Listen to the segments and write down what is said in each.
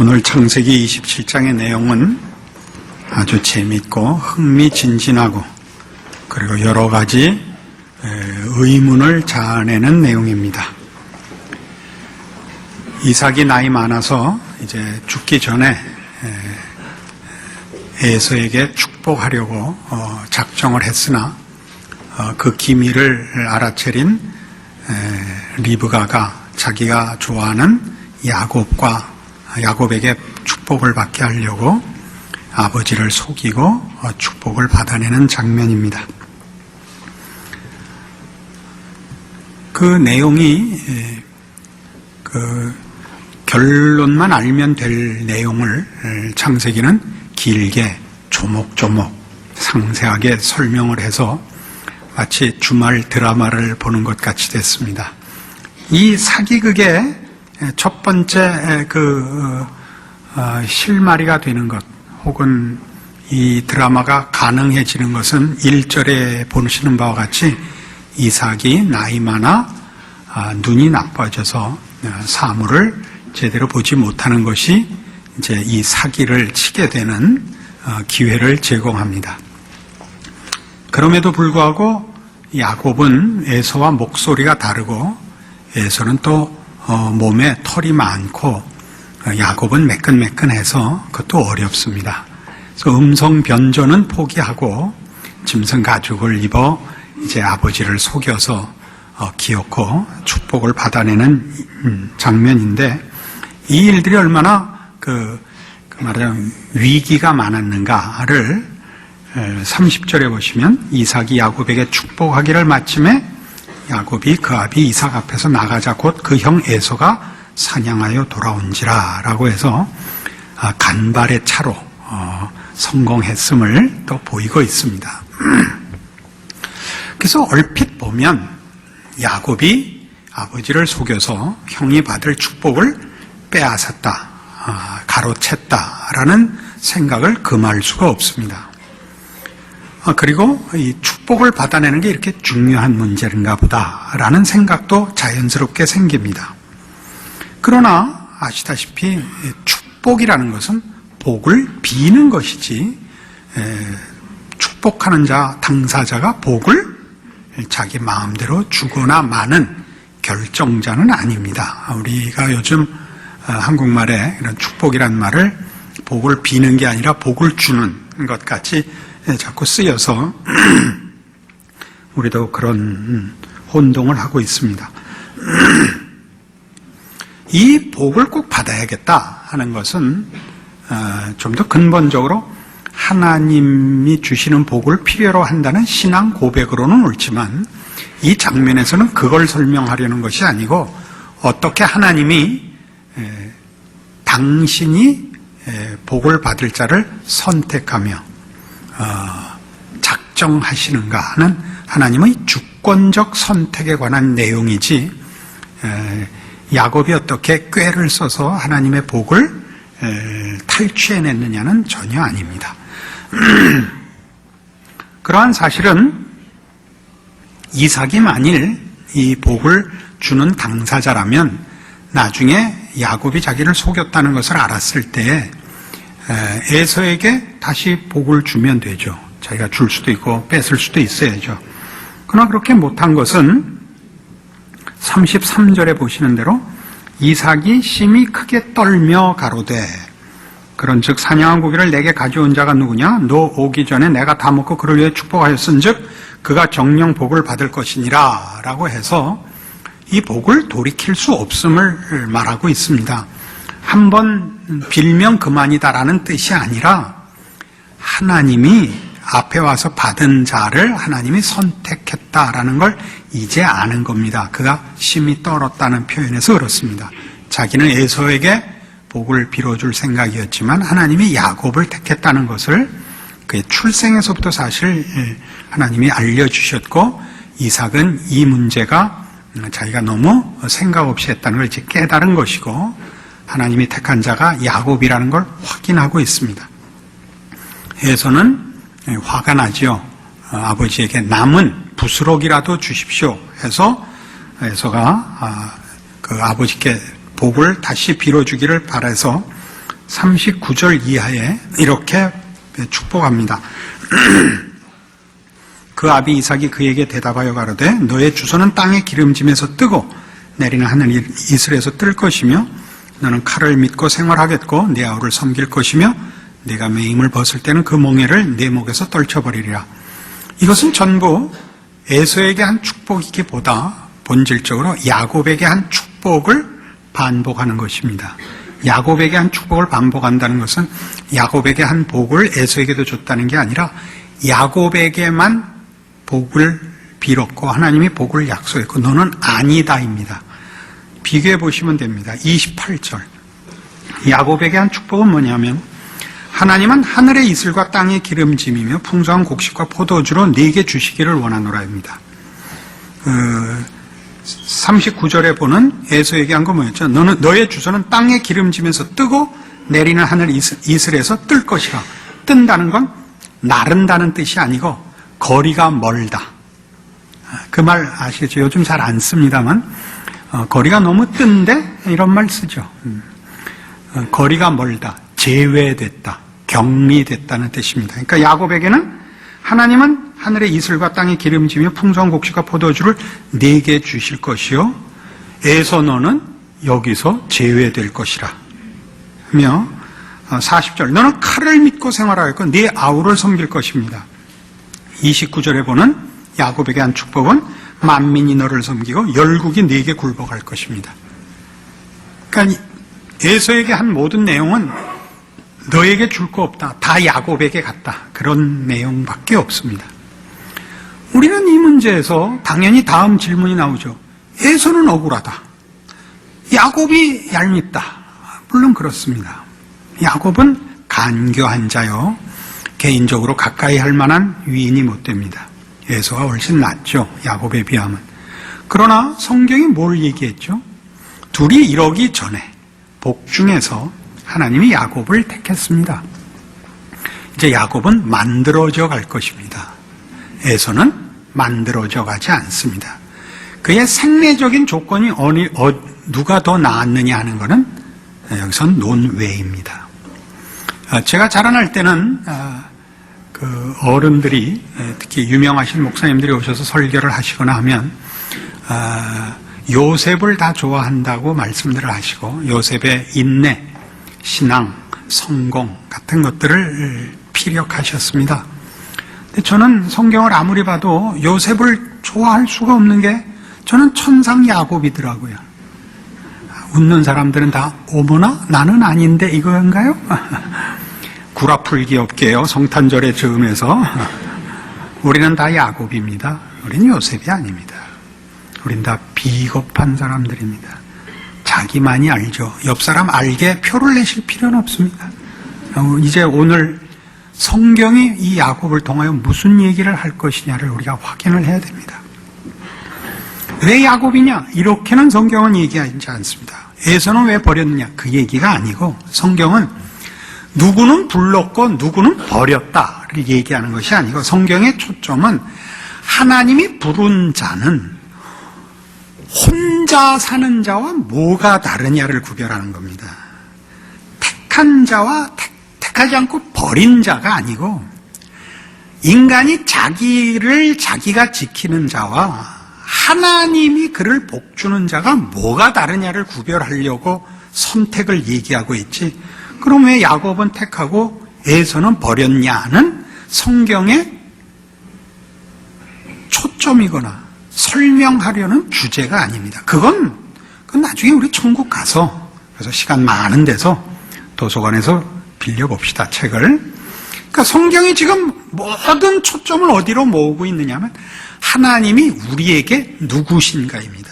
오늘 창세기 27장의 내용은 아주 재밌고 흥미진진하고 그리고 여러 가지 에, 의문을 자아내는 내용입니다. 이삭이 나이 많아서 이제 죽기 전에 에, 에서에게 축복하려고 어, 작정을 했으나 어, 그 기미를 알아채린 에, 리브가가 자기가 좋아하는 야곱과 야곱에게 축복을 받게 하려고 아버지를 속이고 어, 축복을 받아내는 장면입니다. 그 내용이 에, 그 결론만 알면 될 내용을 에, 창세기는 길게 조목조목 상세하게 설명을 해서 마치 주말 드라마를 보는 것 같이 됐습니다. 이 사기극의 첫 번째 그 어, 실마리가 되는 것 혹은 이 드라마가 가능해지는 것은 1절에 보시는 바와 같이 이삭이 나이 많아 아, 눈이 나빠져서 어, 사물을 제대로 보지 못하는 것이 이제 이 사기를 치게 되는 어, 기회를 제공합니다. 그럼에도 불구하고 야곱은 에서와 목소리가 다르고 에서는 또 어, 몸에 털이 많고 어, 야곱은 매끈매끈해서 그것도 어렵습니다. 그래서 음성 변조는 포기하고 짐승 가죽을 입어 이제 아버지를 속여서 어, 기어코 축복을 받아내는 음, 장면인데 이 일들이 얼마나 그, 그 말하자면 위기가 많았는가를 30절에 보시면 이삭이 야곱에게 축복하기를 마침에 야곱이 그 아비 이삭 앞에서 나가자 곧 그 형 에서가 사냥하여 돌아온지라 라고 해서 아, 간발의 차로 어, 성공했음을 또 보이고 있습니다. 그래서 얼핏 보면 야곱이 아버지를 속여서 형이 받을 축복을 빼앗았다, 아, 가로챘다라는 생각을 금할 수가 없습니다. 아, 그리고 이 축복을 받아내는 게 이렇게 중요한 문제인가 보다라는 생각도 자연스럽게 생깁니다. 그러나 아시다시피 축복이라는 것은 복을 비는 것이지 축복하는 자 당사자가 복을 자기 마음대로 주거나 마는 결정자는 아닙니다. 우리가 요즘 어, 한국말에 이런 축복이란 말을 복을 비는 게 아니라 복을 주는 것 같이 자꾸 쓰여서 우리도 그런 혼동을 하고 있습니다. 이 복을 꼭 받아야겠다 하는 것은 어, 좀더 근본적으로 하나님이 주시는 복을 필요로 한다는 신앙 고백으로는 옳지만 이 장면에서는 그걸 설명하려는 것이 아니고 어떻게 하나님이 당신이 복을 받을 자를 선택하며 어, 작정하시는가 하는 하나님의 주권적 선택에 관한 내용이지 야곱이 어떻게 꾀를 써서 하나님의 복을 탈취해냈느냐는 전혀 아닙니다. 그러한 사실은 이삭이 만일 이 복을 주는 당사자라면 나중에 야곱이 자기를 속였다는 것을 알았을 때에 서에게 다시 복을 주면 되죠. 자기가 줄 수도 있고 뺏을 수도 있어야죠. 그러나 그렇게 못한 것은 33절에 보시는 대로 이삭이 심히 크게 떨며 가로되 그런 즉 사냥한 고기를 내게 가져온 자가 누구냐? 너 오기 전에 내가 다 먹고 그를 위해 축복하였은즉 그가 정령 복을 받을 것이니라 라고 해서 이 복을 돌이킬 수 없음을 말하고 있습니다. 한 번 빌면 그만이다라는 뜻이 아니라 하나님이 앞에 와서 받은 자를 하나님이 선택했다라는 걸 이제 아는 겁니다. 그가 심히 떨었다는 표현에서 그렇습니다. 자기는 에서에게 복을 빌어줄 생각이었지만 하나님이 야곱을 택했다는 것을 그의 출생에서부터 사실 하나님이 알려주셨고 이삭은 이 문제가 자기가 너무 생각 없이 했다는 걸 이제 깨달은 것이고 하나님이 택한 자가 야곱이라는 걸 확인하고 있습니다. 에서는 화가 나지요. 어, 아버지에게 남은 부스럭이라도 주십시오 해서 에서가 아, 그 아버지께 복을 다시 빌어주기를 바라서 39절 이하에 이렇게 축복합니다. 그 아비 이삭이 그에게 대답하여 가로되 너의 주소는 땅의 기름짐에서 뜨고 내리는 하늘 이슬에서 뜰 것이며 너는 칼을 믿고 생활하겠고 네 아우를 섬길 것이며 네가 매임을 벗을 때는 그 몽해를 네 목에서 떨쳐버리리라. 이것은 전부 에서에게 한 축복이기보다 본질적으로 야곱에게 한 축복을 반복하는 것입니다. 야곱에게 한 축복을 반복한다는 것은 야곱에게 한 복을 에서에게도 줬다는 게 아니라 야곱에게만 복을 빌었고 하나님이 복을 약속했고 너는 아니다입니다. 비교해 보시면 됩니다. 28절. 야곱에게 한 축복은 뭐냐면 하나님은 하늘의 이슬과 땅의 기름짐이며 풍성한 곡식과 포도주로 네게 주시기를 원하노라입니다. 그 39절에 보는 에서에게 한거 뭐였죠? 너는 너의 주소는 땅의 기름짐에서 뜨고 내리는 하늘 이슬, 에서 뜰 것이라. 뜬다는 건 나른다는 뜻이 아니고 거리가 멀다. 그 말 아시겠죠? 요즘 잘 안 씁니다만 어, 거리가 너무 뜬데 이런 말 쓰죠. 음. 어, 거리가 멀다, 제외됐다, 격리됐다는 뜻입니다. 그러니까 야곱에게는 하나님은 하늘의 이슬과 땅의 기름지며 풍성한 곡식과 포도주를 네게 주실 것이요 에서 너는 여기서 제외될 것이라. 며 40절 어, 너는 칼을 믿고 생활하였고 네 아우를 섬길 것입니다. 29절에 보는 야곱에게 한 축복은 만민이 너를 섬기고 열국이 네게 굴복할 것입니다. 그러니까 에서에게 한 모든 내용은 너에게 줄 거 없다. 다 야곱에게 갔다. 그런 내용밖에 없습니다. 우리는 이 문제에서 당연히 다음 질문이 나오죠. 에서는 억울하다. 야곱이 얄밉다. 물론 그렇습니다. 야곱은 간교한 자요. 개인적으로 가까이 할 만한 위인이 못 됩니다. 에서가 훨씬 낫죠. 야곱에 비하면. 그러나 성경이 뭘 얘기했죠? 둘이 이러기 전에 복중에서 하나님이 야곱을 택했습니다. 이제 야곱은 만들어져 갈 것입니다. 에서는 만들어져 가지 않습니다. 그의 생내적인 조건이 어느, 어, 누가 더 나았느냐 하는 것은 여기선 논외입니다. 아, 제가 자라날 때는 아, 그 어른들이 특히 유명하신 목사님들이 오셔서 설교를 하시거나 하면 아, 요셉을 다 좋아한다고 말씀들을 하시고 요셉의 인내, 신앙, 성공 같은 것들을 피력하셨습니다. 근데 저는 성경을 아무리 봐도 요셉을 좋아할 수가 없는 게 저는 천상 야곱이더라고요. 웃는 사람들은 다 어머나 나는 아닌데 이거인가요? 구라풀기 없게요. 성탄절에 즈음해서 우리는 다 야곱입니다. 우리는 요셉이 아닙니다. 우린 다 비겁한 사람들입니다. 자기만이 알죠. 옆 사람 알게 표를 내실 필요는 없습니다. 어, 이제 오늘 성경이 이 야곱을 통하여 무슨 얘기를 할 것이냐를 우리가 확인을 해야 됩니다. 왜 야곱이냐? 이렇게는 성경은 얘기하지 않습니다. 에서는 왜 버렸느냐? 그 얘기가 아니고 성경은 누구는 불렀고 누구는 버렸다를 얘기하는 것이 아니고 성경의 초점은 하나님이 부른 자는 혼자 사는 자와 뭐가 다르냐를 구별하는 겁니다. 택한 자와 택, 택하지 않고 버린 자가 아니고 인간이 자기를 자기가 지키는 자와 하나님이 그를 복주는 자가 뭐가 다르냐를 구별하려고 선택을 얘기하고 있지. 그럼 왜 야곱은 택하고 에서는 버렸냐는 성경의 초점이거나 설명하려는 주제가 아닙니다. 그건, 그건 나중에 우리 천국 가서, 그래서 시간 많은 데서 도서관에서 빌려봅시다, 책을. 그러니까 성경이 지금 모든 초점을 어디로 모으고 있느냐면 하나님이 우리에게 누구신가입니다.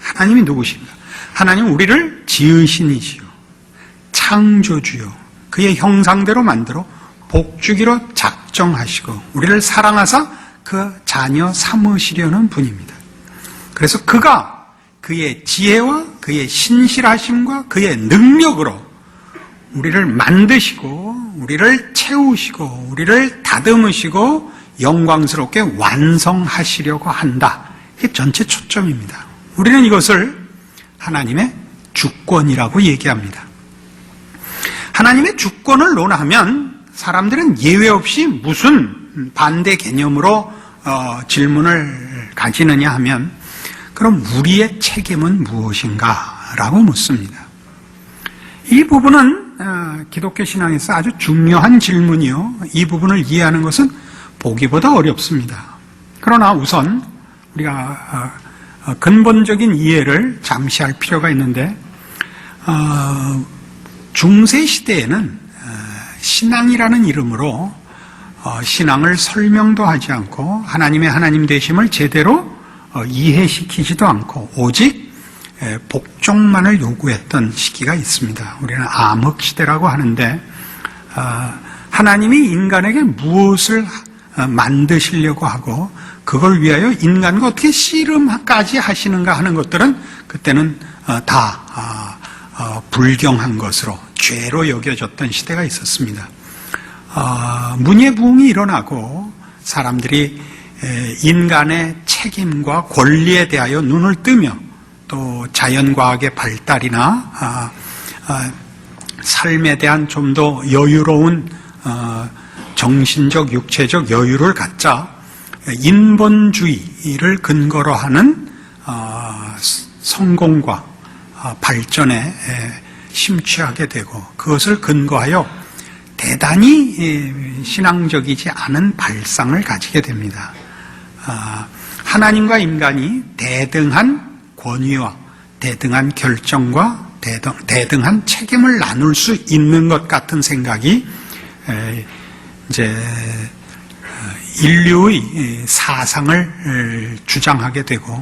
하나님이 누구신가? 하나님 우리를 지으신이지요. 창조주요. 그의 형상대로 만들어 복주기로 작정하시고 우리를 사랑하사 그 자녀 삼으시려는 분입니다. 그래서 그가 그의 지혜와 그의 신실하심과 그의 능력으로 우리를 만드시고 우리를 채우시고 우리를 다듬으시고 영광스럽게 완성하시려고 한다. 이게 전체 초점입니다. 우리는 이것을 하나님의 주권이라고 얘기합니다. 하나님의 주권을 논하면 사람들은 예외 없이 무슨 반대 개념으로 어, 질문을 가지느냐 하면 그럼 우리의 책임은 무엇인가 라고 묻습니다. 이 부분은 어, 기독교 신앙에서 아주 중요한 질문이요. 이 부분을 이해하는 것은 보기보다 어렵습니다. 그러나 우선 우리가 어, 어, 근본적인 이해를 잠시 할 필요가 있는데 어, 중세 시대에는 어, 신앙이라는 이름으로 어, 신앙을 설명도 하지 않고 하나님의 하나님 되심을 제대로 어, 이해시키지도 않고 오직 에, 복종만을 요구했던 시기가 있습니다. 우리는 암흑 시대라고 하는데 어, 하나님이 인간에게 무엇을 어, 만드시려고 하고 그걸 위하여 인간과 어떻게 씨름까지 하시는가 하는 것들은 그때는 어, 다 불경한 것으로 죄로 여겨졌던 시대가 있었습니다. 어, 문예부흥이 일어나고 사람들이 에, 인간의 책임과 권리에 대하여 눈을 뜨며 또 자연과학의 발달이나 아, 아, 삶에 대한 좀 더 여유로운 어, 정신적, 육체적 여유를 갖자 인본주의를 근거로 하는 어, 성공과 어, 발전에 에, 심취하게 되고 그것을 근거하여 대단히 예, 신앙적이지 않은 발상을 가지게 됩니다. 아, 하나님과 인간이 대등한 권위와 대등한 결정과 대등, 대등한 책임을 나눌 수 있는 것 같은 생각이 에, 이제 어, 인류의 사상을 주장하게 되고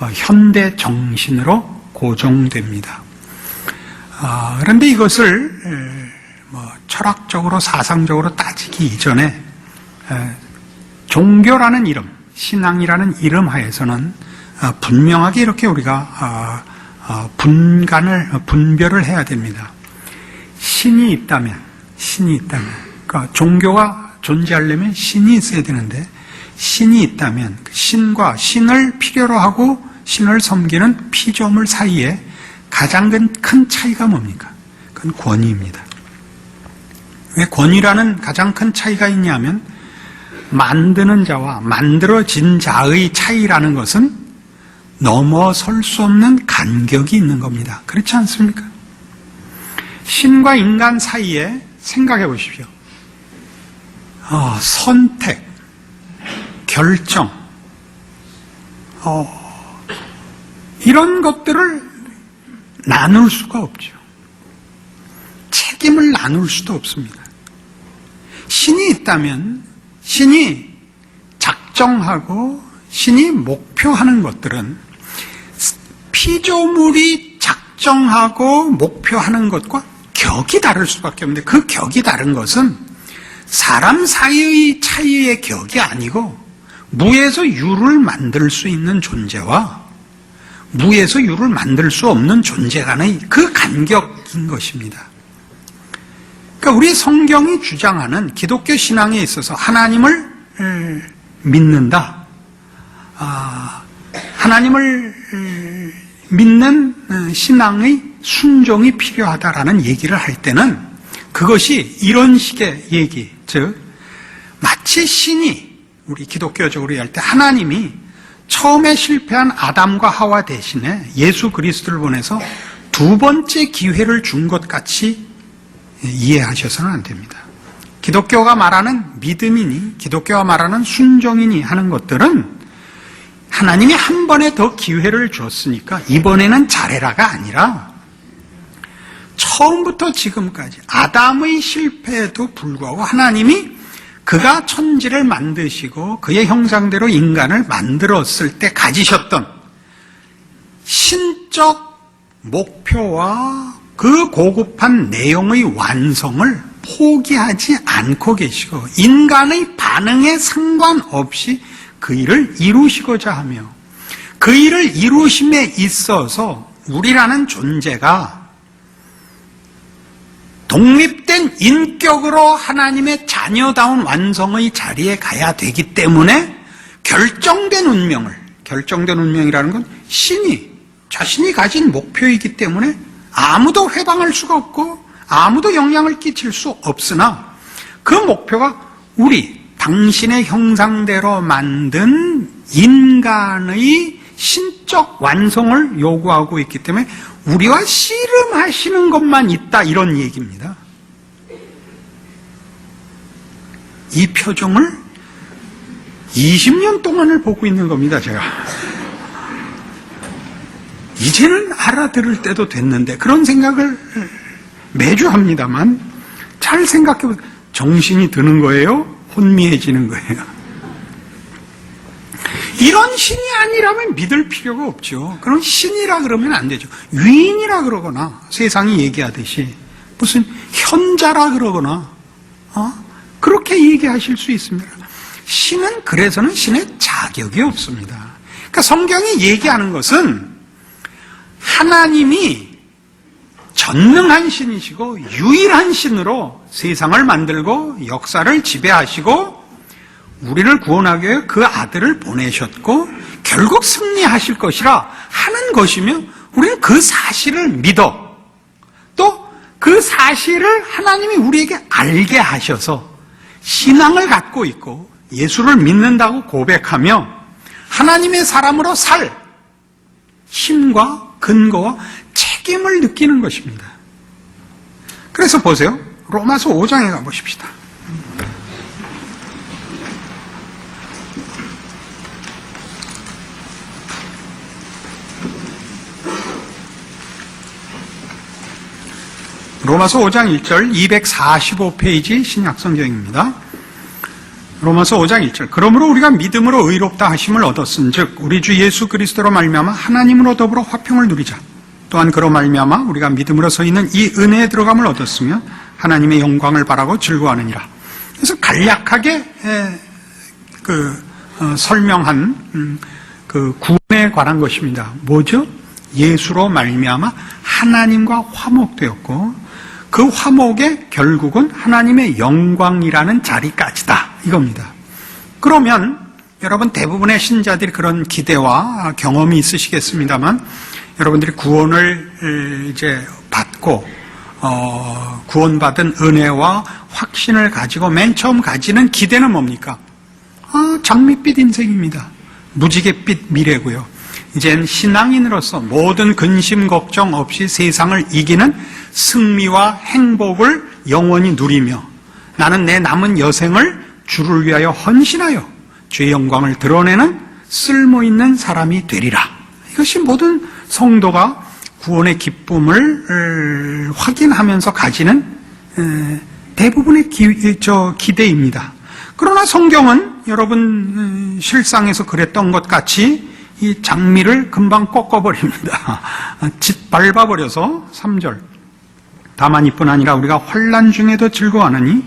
어, 현대 정신으로 고정됩니다. 아, 그런데 이것을 뭐 철학적으로 사상적으로 따지기 이전에 종교라는 이름, 신앙이라는 이름 하에서는 어, 분명하게 이렇게 우리가 분간을 분별을 해야 됩니다. 신이 있다면 신이 있다면 그러니까 종교가 존재하려면 신이 있어야 되는데 신이 있다면 그 신과 신을 필요로 하고 신을 섬기는 피조물 사이에 가장 큰 차이가 뭡니까? 그건 권위입니다. 왜 권위라는 가장 큰 차이가 있냐면 만드는 자와 만들어진 자의 차이라는 것은 넘어설 수 없는 간격이 있는 겁니다. 그렇지 않습니까? 신과 인간 사이에 생각해 보십시오. 어, 선택, 결정, 어, 이런 것들을 나눌 수가 없죠. 책임을 나눌 수도 없습니다. 신이 있다면 신이 작정하고 신이 목표하는 것들은 피조물이 작정하고 목표하는 것과 격이 다를 수밖에 없는데 그 격이 다른 것은 사람 사이의 차이의 격이 아니고 무에서 유를 만들 수 있는 존재와 무에서 유를 만들 수 없는 존재 간의 그 간격인 것입니다. 그러니까 우리 성경이 주장하는 기독교 신앙에 있어서 하나님을 믿는다. 아, 하나님을 믿는 어, 신앙의 순종이 필요하다라는 얘기를 할 때는 그것이 이런 식의 얘기, 즉 마치 신이 우리 기독교적으로 할 때 하나님이 처음에 실패한 아담과 하와 대신에 예수 그리스도를 보내서 두 번째 기회를 준 것 같이 이해하셔서는 안 됩니다. 기독교가 말하는 믿음이니 기독교가 말하는 순종이니 하는 것들은 하나님이 한 번에 더 기회를 줬으니까 이번에는 잘해라가 아니라 처음부터 지금까지 아담의 실패에도 불구하고 하나님이 그가 천지를 만드시고 그의 형상대로 인간을 만들었을 때 가지셨던 신적 목표와 그 고급한 내용의 완성을 포기하지 않고 계시고 인간의 반응에 상관없이 그 일을 이루시고자 하며 그 일을 이루심에 있어서 우리라는 존재가 독립된 인격으로 하나님의 자녀다운 완성의 자리에 가야 되기 때문에 결정된 운명을, 결정된 운명이라는 건 신이, 자신이 가진 목표이기 때문에 아무도 회방할 수가 없고 아무도 영향을 끼칠 수 없으나 그 목표가 우리 당신의 형상대로 만든 인간의 신적 완성을 요구하고 있기 때문에 우리와 씨름하시는 것만 있다 이런 얘기입니다. 이 표정을 20년 동안을 보고 있는 겁니다, 제가. 이제는 알아들을 때도 됐는데 그런 생각을 매주 합니다만 잘 생각해 보세요. 정신이 드는 거예요? 혼미해지는 거예요? 이런 신이 아니라면 믿을 필요가 없죠. 그럼 신이라 그러면 안 되죠. 위인이라 그러거나 세상이 얘기하듯이 무슨 현자라 그러거나 어? 그렇게 얘기하실 수 있습니다. 신은 그래서는 신의 자격이 없습니다. 그러니까 성경이 얘기하는 것은 하나님이 전능한 신이시고 유일한 신으로 세상을 만들고 역사를 지배하시고 우리를 구원하기 위해 그 아들을 보내셨고 결국 승리하실 것이라 하는 것이며 우리는 그 사실을 믿어 또 그 사실을 하나님이 우리에게 알게 하셔서 신앙을 갖고 있고 예수를 믿는다고 고백하며 하나님의 사람으로 살 힘과 근거와 책임을 느끼는 것입니다. 그래서 보세요. 로마서 5장에 가보십시다. 로마서 5장 1절 245페이지 신약성경입니다. 로마서 5장 1절 그러므로 우리가 믿음으로 의롭다 하심을 얻었은즉 우리 주 예수 그리스도로 말미암아 하나님으로 더불어 화평을 누리자 또한 그로 말미암아 우리가 믿음으로 서 있는 이 은혜에 들어감을 얻었으며 하나님의 영광을 바라고 즐거워하느니라 그래서 간략하게 에, 그 어, 설명한 음, 그 구원에 관한 것입니다 뭐죠? 예수로 말미암아 하나님과 화목되었고 그 화목의 결국은 하나님의 영광이라는 자리까지다 이겁니다. 그러면 여러분 대부분의 신자들이 그런 기대와 경험이 있으시겠습니다만 여러분들이 구원을 이제 받고 어, 구원받은 은혜와 확신을 가지고 맨 처음 가지는 기대는 뭡니까? 아, 장밋빛 인생입니다. 무지갯빛 미래고요. 이젠 신앙인으로서 모든 근심 걱정 없이 세상을 이기는 승리와 행복을 영원히 누리며 나는 내 남은 여생을 주를 위하여 헌신하여 주의 영광을 드러내는 쓸모 있는 사람이 되리라. 이것이 모든 성도가 구원의 기쁨을 확인하면서 가지는 대부분의 기, 저 기대입니다. 그러나 성경은 여러분 실상에서 그랬던 것 같이 이 장미를 금방 꺾어버립니다. 짓 밟아버려서 3절. 다만 이뿐 아니라 우리가 환란 중에도 즐거워하느니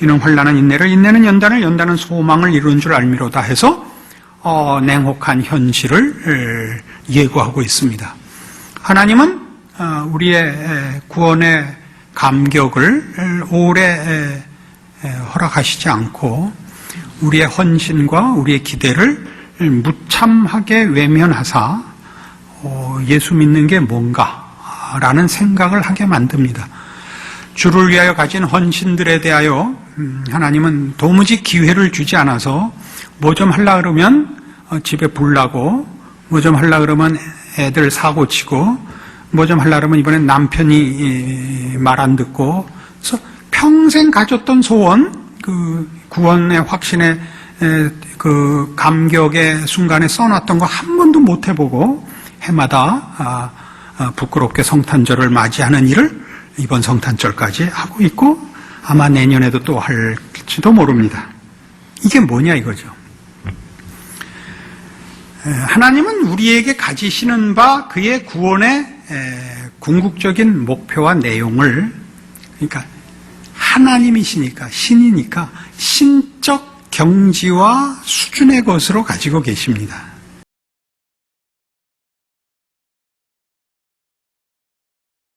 이는 환란은 인내를 인내는 연단을 연단은 소망을 이루는 줄 알미로다 해서 어, 냉혹한 현실을 예고하고 있습니다. 하나님은 어, 우리의 구원의 감격을 오래 허락하시지 않고 우리의 헌신과 우리의 기대를 무참하게 외면하사 어, 예수 믿는 게 뭔가라는 생각을 하게 만듭니다. 주를 위하여 가진 헌신들에 대하여 음, 하나님은 도무지 기회를 주지 않아서 뭐좀 하려 그러면 어, 집에 불나고 뭐좀 하려 그러면 애들 사고 치고 뭐좀 하려 그러면 이번엔 남편이 말 안 듣고 그래서 평생 가졌던 소원 그 구원의 확신의 그 감격의 순간에 써놨던 거 한 번도 못 해보고 해마다 아, 아, 부끄럽게 성탄절을 맞이하는 일을 이번 성탄절까지 하고 있고 아마 내년에도 또 할지도 모릅니다. 이게 뭐냐 이거죠. 하나님은 우리에게 가지시는 바 그의 구원의 궁극적인 목표와 내용을 그러니까 하나님이시니까 신이니까 신적 경지와 수준의 것으로 가지고 계십니다.